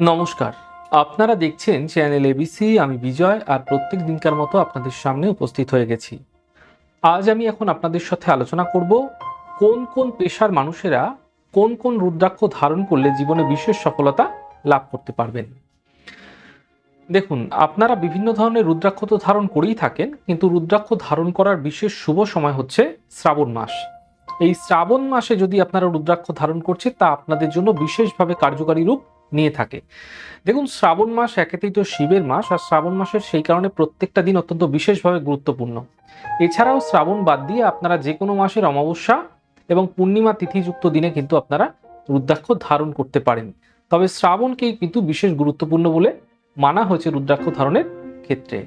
নমস্কার। আপনারা দেখছেন চ্যানেল এবিসি আমি বিজয়, আর প্রত্যেক দিনকার মতো আপনাদের সামনে উপস্থিত হয়ে গেছি। আজ আমি এখন আপনাদের সাথে আলোচনা করব, কোন কোন পেশার মানুষেরা কোন কোন রুদ্রাক্ষ ধারণ করলে জীবনে বিশেষ সফলতা লাভ করতে পারবেন। দেখুন, আপনারা বিভিন্ন ধরনের রুদ্রাক্ষ তো ধারণ করেই থাকেন, কিন্তু রুদ্রাক্ষ ধারণ করার বিশেষ শুভ সময় হচ্ছে শ্রাবণ মাস। এই শ্রাবণ মাসে যদি আপনারা রুদ্রাক্ষ ধারণ করছে, তা আপনাদের জন্য বিশেষভাবে কার্যকারী রূপ নিয়ে থাকে। দেখুন, শ্রাবণ মাস একেতেই তো শিবের মাস, আর শ্রাবণ মাসের সেই কারণে প্রত্যেকটা দিন অত্যন্ত বিশেষভাবে গুরুত্বপূর্ণ। এছাড়াও শ্রাবণ বাদ দিয়ে আপনারা যে কোনো মাসের অমাবস্যা এবং পূর্ণিমা তিথিযুক্ত দিনে কিন্তু আপনারা রুদ্রাক্ষ ধারণ করতে পারেন। তবে শ্রাবণকেই কিন্তু বিশেষ গুরুত্বপূর্ণ বলে মানা হয়েছে রুদ্রাক্ষ ধারণের ক্ষেত্রে।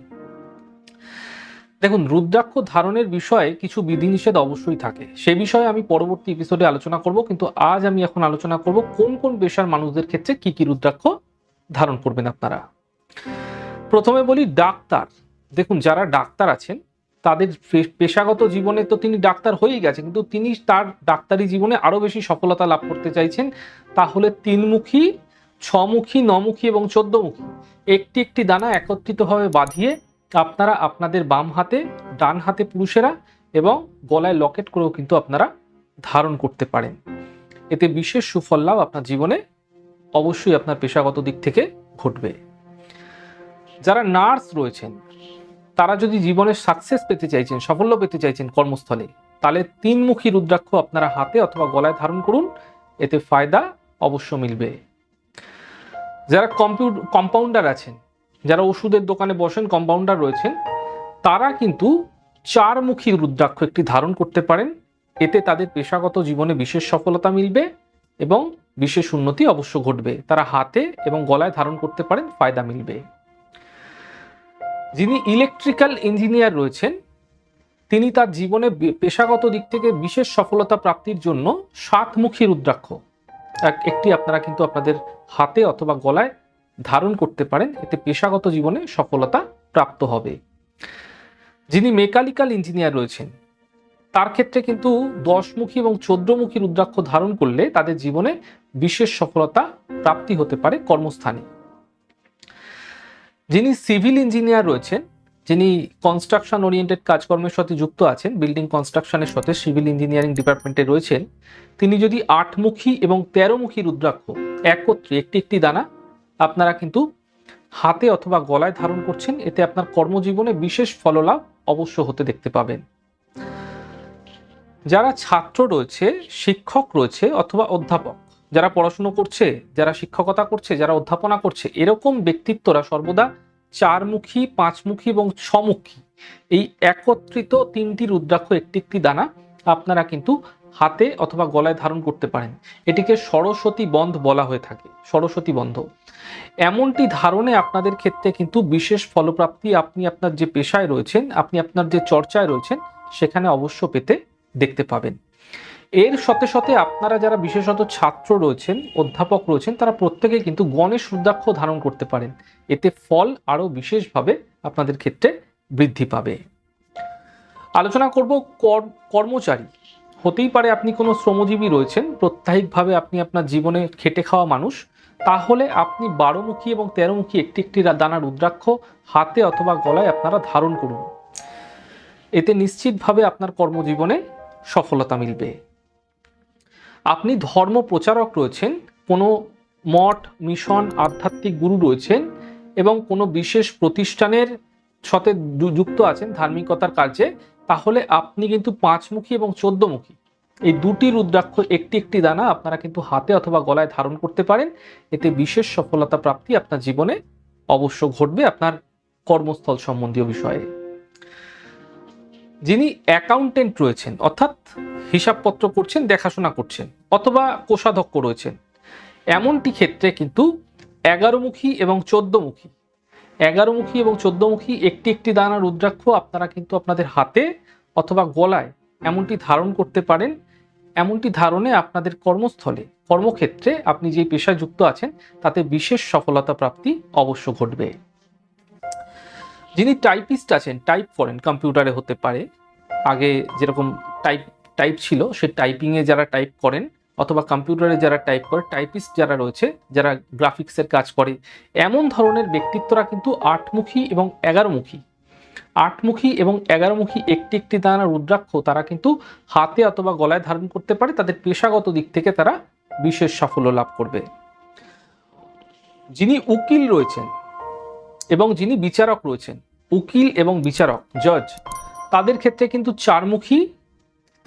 দেখুন, রুদ্রাক্ষ ধারণের বিষয়ে কিছু বিধিনিষেধ অবশ্যই থাকে। সে বিষয়ে আমি পরবর্তী এপিসোডে আলোচনা করব, কিন্তু আজ আমি এখন আলোচনা করব কোন কোন পেশার মানুষদের ক্ষেত্রে কি কি রুদ্রাক্ষ ধারণ করবেন আপনারা। প্রথমে বলি ডাক্তার। দেখুন, যারা ডাক্তার আছেন, তাদের পেশাগত জীবনে তো তিনি ডাক্তার হয়েই গেছে কিন্তু তিনি তার ডাক্তারি জীবনে আরও বেশি সফলতা লাভ করতে চাইছেন, তাহলে তিনমুখী, ছমুখী, নমুখী এবং চোদ্দমুখী। একটি একটি দানা একত্রিতভাবে বাঁধিয়ে আপনারা আপনাদের বাম হাতে, ডান হাতে পুরুষেরা এবং গলায় লকেট করেও কিন্তু আপনারা ধারণ করতে পারেন। এতে বিশেষ সুফল লাভ আপনার জীবনে অবশ্যই আপনার পেশাগত দিক থেকে ঘটবে। যারা নার্স রয়েছেন, তারা যদি জীবনে সাকসেস পেতে চাইছেন, সাফল্য পেতে চাইছেন কর্মস্থলে, তাহলে তিনমুখী রুদ্রাক্ষ আপনারা হাতে অথবা গলায় ধারণ করুন। এতে ফায়দা অবশ্য মিলবে। যারা কম্পিউ কম্পাউন্ডার আছেন যারা ওষুধের দোকানে বসেন কম্পাউন্ডার রয়েছেন, তারা কিন্তু চারমুখী রুদ্রাক্ষ একটি ধারণ করতে পারেন। এতে তাদের পেশাগত জীবনে বিশেষ সফলতা মিলবে এবং বিশেষ উন্নতি অবশ্য ঘটবে। তারা হাতে এবং গলায় ধারণ করতে পারেন, ফায়দা মিলবে। যিনি ইলেকট্রিক্যাল ইঞ্জিনিয়ার রয়েছেন, তিনি তার জীবনে পেশাগত দিক থেকে বিশেষ সফলতা প্রাপ্তির জন্য সাতমুখী রুদ্রাক্ষ। এক- একটি আপনারা কিন্তু আপনাদের হাতে অথবা গলায় ধারণ করতে পারেন, এতে পেশাগত জীবনে সফলতা প্রাপ্ত হবে। যিনি মেকানিক্যাল ইঞ্জিনিয়ার রয়েছেন, তার ক্ষেত্রে কিন্তু দশমুখী এবং চোদ্দমুখী রুদ্রাক্ষ ধারণ করলে তাদের জীবনে বিশেষ সফলতা প্রাপ্তি হতে পারে কর্মস্থানে। যিনি সিভিল ইঞ্জিনিয়ার রয়েছেন, যিনি কনস্ট্রাকশন ওরিয়েন্টেড কাজকর্মের সাথে যুক্ত আছেন, বিল্ডিং কনস্ট্রাকশনের সাথে সিভিল ইঞ্জিনিয়ারিং ডিপার্টমেন্টে রয়েছেন, তিনি যদি আটমুখী এবং তেরোমুখী রুদ্রাক্ষ একত্রে একটি একটি দানা আপনারা কিন্তু হাতে অথবা গলায় ধারণ করছেন, এতে আপনার কর্মজীবনে বিশেষ ফললাভ অবশ্য হতে দেখতে পাবেন। যারা ছাত্র রয়েছে, শিক্ষক রয়েছে অথবা অধ্যাপক, যারা পড়াশুনো করছে, যারা শিক্ষকতা করছে, যারা অধ্যাপনা করছে, এরকম ব্যক্তিত্বরা সর্বদা চারমুখী, পাঁচমুখী এবং ছমুখী এই একত্রিত তিনটি রুদ্রাক্ষ, একটি একটি দানা, আপনারা কিন্তু হাতে অথবা গলায় ধারণ করতে পারেন। এটিকে সরস্বতী বন্ধ বলা হয়ে থাকে, সরস্বতী বন্ধ। এমনটি ধারণে আপনাদের ক্ষেত্রে কিন্তু বিশেষ ফলপ্রাপ্তি আপনি আপনার যে পেশায় রয়েছেন, আপনি আপনার যে চর্চায় রয়েছেন, সেখানে অবশ্য পেতে দেখতে পাবেন। এর সাথে সাথে আপনারা যারা বিশেষত ছাত্র রয়েছেন, অধ্যাপক রয়েছেন, তারা প্রত্যেকেই কিন্তু গণেশ রুদ্রাক্ষ ধারণ করতে পারেন। এতে ফল আরও বিশেষভাবে আপনাদের ক্ষেত্রে বৃদ্ধি পাবে। আলোচনা করব কর- কর্মচারী। হতেই পারে আপনি কোনো শ্রমজীবী রয়েছেন প্রত্যাহিকভাবে আপনি আপনার জীবনে খেটে খাওয়া মানুষ, তাহলে আপনি বারোমুখী এবং তেরোমুখী একটি একটি দানা রুদ্রাক্ষ হাতে অথবা গলায় আপনারা ধারণ করুন। এতে নিশ্চিতভাবে আপনার কর্মজীবনে সফলতা মিলবে। আপনি ধর্ম প্রচারক রয়েছেন, কোনো মঠ, মিশন, আধ্যাত্মিক গুরু রয়েছেন এবং কোনো বিশেষ প্রতিষ্ঠানের সাথে যুক্ত আছেন ধার্মিকতার কাজে, তাহলে আপনি কিন্তু পাঁচমুখী এবং চোদ্দমুখী। এই দুটি রুদ্রাক্ষ একটি একটি দানা আপনারা কিন্তু হাতে অথবা গলায় ধারণ করতে পারেন। এতে বিশেষ সফলতা প্রাপ্তি আপনার জীবনে অবশ্য ঘটবে আপনার কর্মস্থল সম্বন্ধীয় বিষয়ে। যিনি অ্যাকাউন্টেন্ট রয়েছেন, অর্থাৎ হিসাবপত্র করছেন, দেখাশোনা করছেন, অথবা কোষাধ্যক্ষ রয়েছেন, এমনটি ক্ষেত্রে কিন্তু এগারোমুখী এবং চোদ্দমুখী, এগারোমুখী এবং চোদ্দমুখী একটি একটি দানা রুদ্রাক্ষ আপনারা কিন্তু আপনাদের হাতে অথবা গলায় এমনটি ধারণ করতে পারেন। এমনটি ধারণে আপনাদের কর্মস্থলে, কর্মক্ষেত্রে আপনি যে পেশায় যুক্ত আছেন, তাতে বিশেষ সফলতা প্রাপ্তি অবশ্য ঘটবে। যিনি টাইপিস্ট আছেন, টাইপ করেন, কম্পিউটারে হতে পারে, আগে যেরকম টাইপ টাইপ ছিল, সে টাইপিংয়ে যারা টাইপ করেন, অথবা কম্পিউটারে যারা টাইপ করে, টাইপিস্ট যারা রয়েছে, যারা গ্রাফিক্সের কাজ করে, এমন ধরনের ব্যক্তিত্বরা কিন্তু আটমুখী এবং এগারোমুখী। আটমুখী এবং এগারোমুখী একটি একটি দানা রুদ্রাক্ষ তারা কিন্তু হাতে অথবা গলায় ধারণ করতে পারে, তাদের পেশাগত দিক থেকে তারা বিশেষ সাফল্য লাভ করবে। যিনি উকিল রয়েছেন এবং যিনি বিচারক রয়েছেন, উকিল এবং বিচারক, জজ, তাদের ক্ষেত্রে কিন্তু চারমুখী,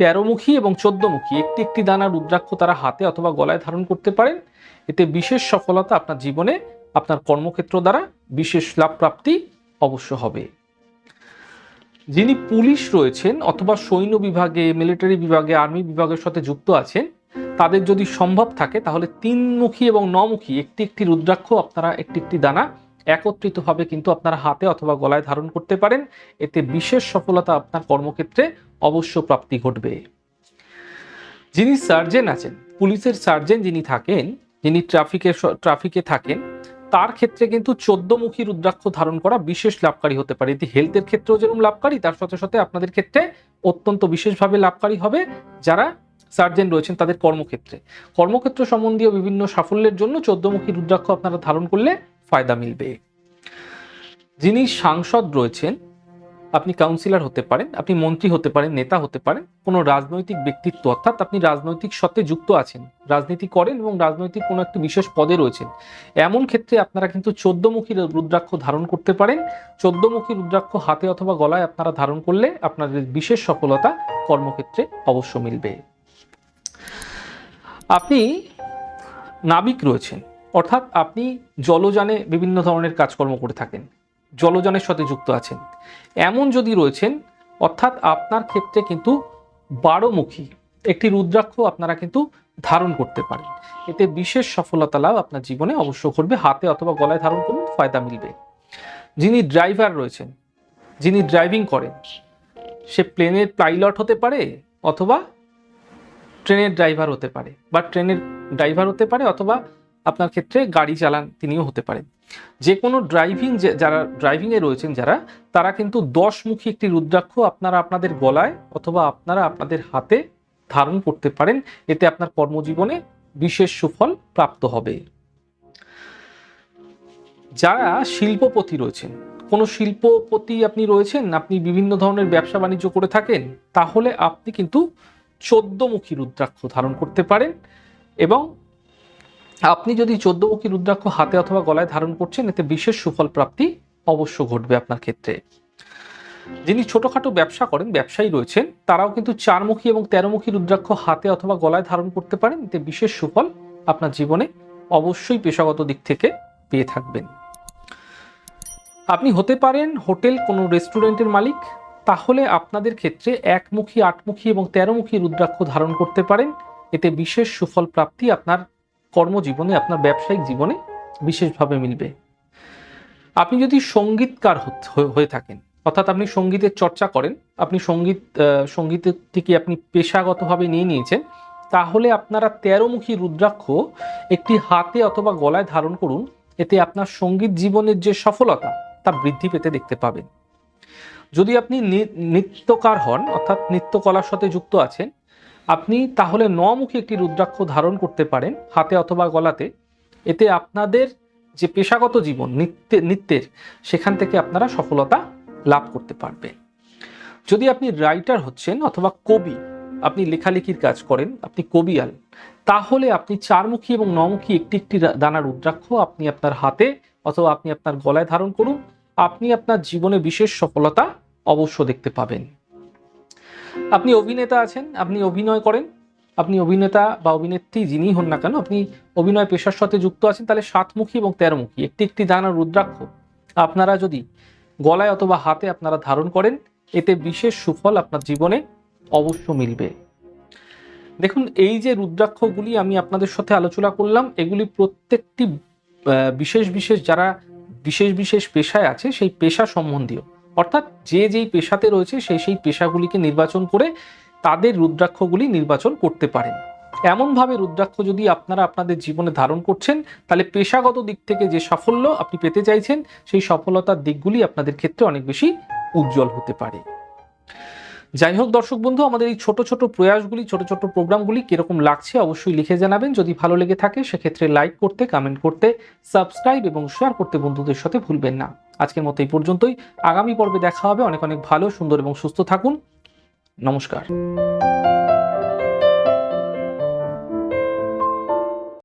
তেরোমুখী এবং চোদ্দমুখী একটি একটি দানা রুদ্রাক্ষ তারা হাতে অথবা গলায় ধারণ করতে পারেন। এতে বিশেষ সফলতা আপনার জীবনে, আপনার কর্মক্ষেত্র দ্বারা বিশেষ লাভ প্রাপ্তি অবশ্য হবে। যিনি পুলিশ রয়েছেন অথবা সৈন্য বিভাগে মিলিটারি বিভাগে আর্মি বিভাগের সাথে যুক্ত আছেন, তাদের যদি সম্ভব থাকে, তাহলে তিনমুখী এবং নমুখী একটি একটি রুদ্রাক্ষ আপনারা একটি একটি দানা একত্রিতভাবে কিন্তু আপনারা হাতে অথবা গলায় ধারণ করতে পারেন। এতে বিশেষ সফলতা আপনার কর্মক্ষেত্রে অবশ্য প্রাপ্তি ঘটবে। যিনি সার্জেন আছেন, পুলিশের সার্জেন যিনি থাকেন, যিনি ট্রাফিকে ট্রাফিকে থাকেন তার ক্ষেত্রে কিন্তু চোদ্দমুখী রুদ্রাক্ষ ধারণ করা বিশেষ লাভকারী হতে পারে। এটি হেলথের ক্ষেত্রেও যেরকম লাভকারী, তার সাথে সাথে আপনাদের ক্ষেত্রে অত্যন্ত বিশেষভাবে লাভকারী হবে যারা সার্জেন রয়েছেন তাদের কর্মক্ষেত্রে। কর্মক্ষেত্র সম্বন্ধীয় বিভিন্ন সাফল্যের জন্য চোদ্দমুখী রুদ্রাক্ষ আপনারা ধারণ করলে ফায়দা মিলবে। যিনি সাংসদ রয়েছেন আপনি কাউন্সিলর হতে পারেন, আপনি মন্ত্রী হতে পারেন, নেতা হতে পারেন, কোনো রাজনৈতিক ব্যক্তিত্ব, অর্থাৎ আপনি রাজনৈতিক সত্ত্বে যুক্ত আছেন, রাজনীতি করেন এবং রাজনৈতিক কোনো একটি বিশেষ পদে রয়েছেন। এমন ক্ষেত্রে আপনারা কিন্তু চোদ্দমুখী রুদ্রাক্ষ ধারণ করতে পারেন। চোদ্দমুখী রুদ্রাক্ষ হাতে অথবা গলায় আপনারা ধারণ করলে আপনাদের বিশেষ সফলতা কর্মক্ষেত্রে অবশ্য মিলবে। আপনি নাবিক রয়েছেন, অর্থাৎ আপনি জলযানে বিভিন্ন ধরনের কাজকর্ম করে থাকেন। জলযানের সাথে যুক্ত আছেন। এমন যদি রয়েছেন, অর্থাৎ আপনার ক্ষেত্রে কিন্তু বারোমুখী একটি রুদ্রাক্ষ আপনারা কিন্তু ধারণ করতে পারেন। এতে বিশেষ সফলতা লাভ আপনার জীবনে অবশ্য করবে হাতে অথবা গলায় ধারণ করুন, ফায়দা মিলবে। যিনি ড্রাইভার রয়েছেন, যিনি ড্রাইভিং করেন, সে প্লেনের পাইলট হতে পারে অথবা ট্রেনের ড্রাইভার হতে পারে বা ট্রেনের ড্রাইভার হতে পারে অথবা আপনার ক্ষেত্রে গাড়ি চালান তিনিও হতে পারেন। যে কোনো ড্রাইভিং যে, যারা ড্রাইভিংয়ে রয়েছেন যারা, তারা কিন্তু দশমুখী একটি রুদ্রাক্ষ আপনারা আপনাদের গলায় অথবা আপনারা আপনাদের হাতে ধারণ করতে পারেন। এতে আপনার কর্মজীবনে বিশেষ সুফল প্রাপ্ত হবে। যারা শিল্পপতি রয়েছেন, কোনো শিল্পপতি আপনি রয়েছেন, আপনি বিভিন্ন ধরনের ব্যবসা বাণিজ্য করে থাকেন, তাহলে আপনি কিন্তু চোদ্দমুখী রুদ্রাক্ষ ধারণ করতে পারেন এবং আপনি যদি চোদ্দমুখী রুদ্রাক্ষ হাতে অথবা গলায় ধারণ করছেন, এতে বিশেষ সুফল প্রাপ্তি অবশ্য ঘটবে আপনার ক্ষেত্রে। যিনি ছোটখাটো ব্যবসা করেন, ব্যবসায়ী রয়েছেন, তারাও কিন্তু চারমুখী এবং তেরোমুখী রুদ্রাক্ষ হাতে অথবা গলায় ধারণ করতে পারেন, এতে বিশেষ সুফল আপনার জীবনে অবশ্যই পেশাগত দিক থেকে পেয়ে থাকবেন। আপনি হতে পারেন হোটেল, কোনো রেস্টুরেন্টের মালিক, তাহলে আপনাদের ক্ষেত্রে একমুখী, আটমুখী এবং তেরোমুখী রুদ্রাক্ষ ধারণ করতে পারেন, এতে বিশেষ সুফল প্রাপ্তি আপনার কর্মজীবনে আপনার ব্যবসায়িক জীবনে বিশেষভাবে মিলবে। আপনি যদি সঙ্গীতকার হয়ে থাকেন, অর্থাৎ আপনি সঙ্গীতের চর্চা করেন, আপনি সংগীত সঙ্গীতের থেকে আপনি পেশাগতভাবে নিয়ে নিয়েছেন, তাহলে আপনারা তেরোমুখী রুদ্রাক্ষ একটি হাতে অথবা গলায় ধারণ করুন, এতে আপনার সংগীত জীবনের যে সফলতা, তা বৃদ্ধি পেতে দেখতে পাবেন। যদি আপনি নৃত্যকার হন, অর্থাৎ নৃত্যকলার সাথে যুক্ত আছেন আপনি তাহলে নমুখী একটি রুদ্রাক্ষ ধারণ করতে পারেন, হাতে অথবা গলাতে। এতে আপনাদের যে পেশাগত জীবন, নৃত্যে, নৃত্যের, সেখান থেকে আপনারা সফলতা লাভ করতে পারবেন। যদি আপনি রাইটার হচ্ছেন অথবা কবি, আপনি লেখালেখির কাজ করেন, আপনি কবিয়াল, তাহলে আপনি চারমুখী এবং নমুখী একটি একটি দানা রুদ্রাক্ষ আপনি আপনার হাতে অথবা আপনি আপনার গলায় ধারণ করুন। আপনি আপনার জীবনে বিশেষ সফলতা অবশ্য দেখতে পাবেন। আপনি অভিনেতা আছেন, আপনি অভিনয় করেন, আপনি অভিনেতা বা অভিনেত্রী যিনি হন না কেন, আপনি অভিনয় পেশার সাথে যুক্ত আছেন, তাহলে সাতমুখী এবং তেরোমুখী, একটি একটি দানা রুদ্রাক্ষ। আপনারা যদি গলায় অথবা হাতে আপনারা ধারণ করেন, এতে বিশেষ সুফল আপনার জীবনে অবশ্য মিলবে। দেখুন, এই যে রুদ্রাক্ষগুলি আমি আপনাদের সাথে আলোচনা করলাম, এগুলি প্রত্যেকটি বিশেষ বিশেষ যারা বিশেষ বিশেষ পেশায় আছে, সেই পেশা সম্বন্ধীয়। অর্থাৎ যে যেই পেশাতে রয়েছে সেই সেই পেশাগুলিকে নির্বাচন করে তাদের রুদ্রাক্ষগুলি নির্বাচন করতে পারেন। এমনভাবে রুদ্রাক্ষ যদি আপনারা আপনাদের জীবনে ধারণ করছেন, তাহলে পেশাগত দিক থেকে যে সাফল্য আপনি পেতে চাইছেন, সেই সফলতার দিকগুলি আপনাদের ক্ষেত্রে অনেক বেশি উজ্জ্বল হতে পারে। যাই হোক দর্শক বন্ধু, আমাদের এই ছোট ছোট প্রয়াসগুলি, ছোট ছোট প্রোগ্রামগুলি কীরকম লাগছে অবশ্যই লিখে জানাবেন। যদি ভালো লেগে থাকে সেক্ষেত্রে লাইক করতে কমেন্ট করতে সাবস্ক্রাইব এবং শেয়ার করতে বন্ধুদের সাথে ভুলবেন না। আজকের মতো এই পর্যন্তই। আগামী পর্বে দেখা হবে। অনেক অনেক ভালো, সুন্দর এবং সুস্থ থাকুন। নমস্কার।